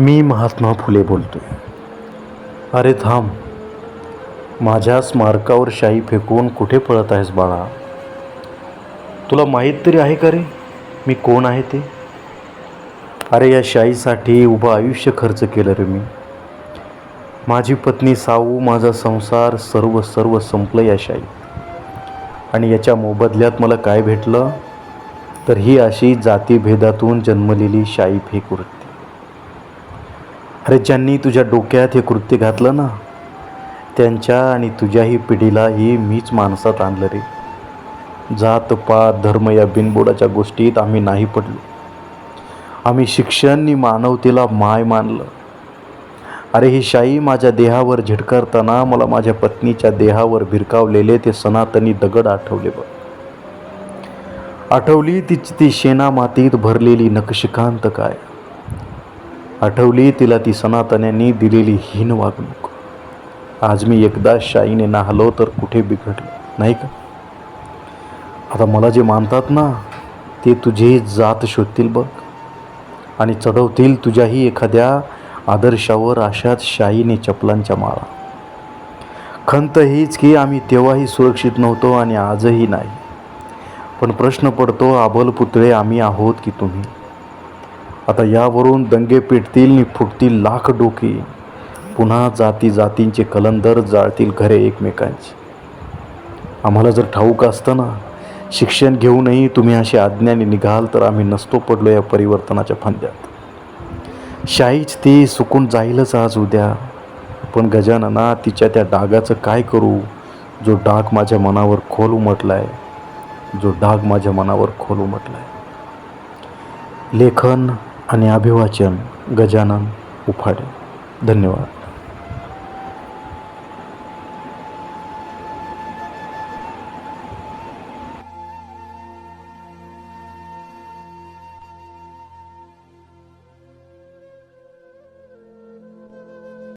मी महात्मा फुले बोलतोय. अरे थांब. माझ्या स्मारकावर शाई फेकून कुठे पळत आहेस बाळा? तुला माहीत तरी आहे का रे? मी कोण आहे ते? अरे या शाईसाठी उभं आयुष्य खर्च केलं रे मी. माझी पत्नी साऊ माझा संसार सर्व सर्व संपलं या शाई. आणि याच्या मोबदल्यात मला काय भेटलं? तर ही अशी जातीभेदातून जन्मलेली शाई फेक अरे ज्यांनी तुझ्या डोक्यात हे कृत्य घातलं ना त्यांच्या आणि तुझ्याही पिढीलाही मीच माणसात आणलं रे. जात पात धर्म या बिनबोडाच्या गोष्टीत आम्ही नाही पडलो. आम्ही शिक्षणनी मानवतेला माय मानलं. अरे ही शाई माझ्या देहावर झिटकारताना मला माझ्या पत्नीच्या देहावर भिरकावलेले ते सनातनी दगड आठवले बघ. आठवली तिची ती शेणामातीत भरलेली नक्षकांत काय? आठवली तिला ती सनातन्यांनी दिलेली हीन वागणूक. आज मी एकदा शाईने नाहलो तर कुठे बिघडलो नाही का? आता मला जे मानतात ना ते तुझी जात शोधतील बघ. आणि चढवतील तुझ्याही एखाद्या आदर्शावर अशाच शाईने चपलांच्या माळा. खंत हीच की आम्ही तेव्हाही सुरक्षित नव्हतो आणि आजही नाही. पण प्रश्न पडतो आबल पुतळे आम्ही आहोत की तुम्ही? आता यावरून दंगे पेटतील नि फुटतील लाख डोकी. पुन्हा जाती जातींचे कलंदर जाळतील घरे एकमेकांची. आम्हाला जर ठाऊक असतं ना शिक्षण घेऊनही तुम्ही असे आज्ञाने निघाल तर आम्ही नसतो पडलो या परिवर्तनाच्या फांद्यात. शाहीच ती सुकून जाईलच आज उद्या. पण गजानना तिच्या त्या डागाचं काय करू? जो डाग माझ्या मनावर खोल उमटला आहे जो डाग माझ्या मनावर खोल उमटला आहे लेखन आणि अभिवाचन गजानन उफाडे धन्यवाद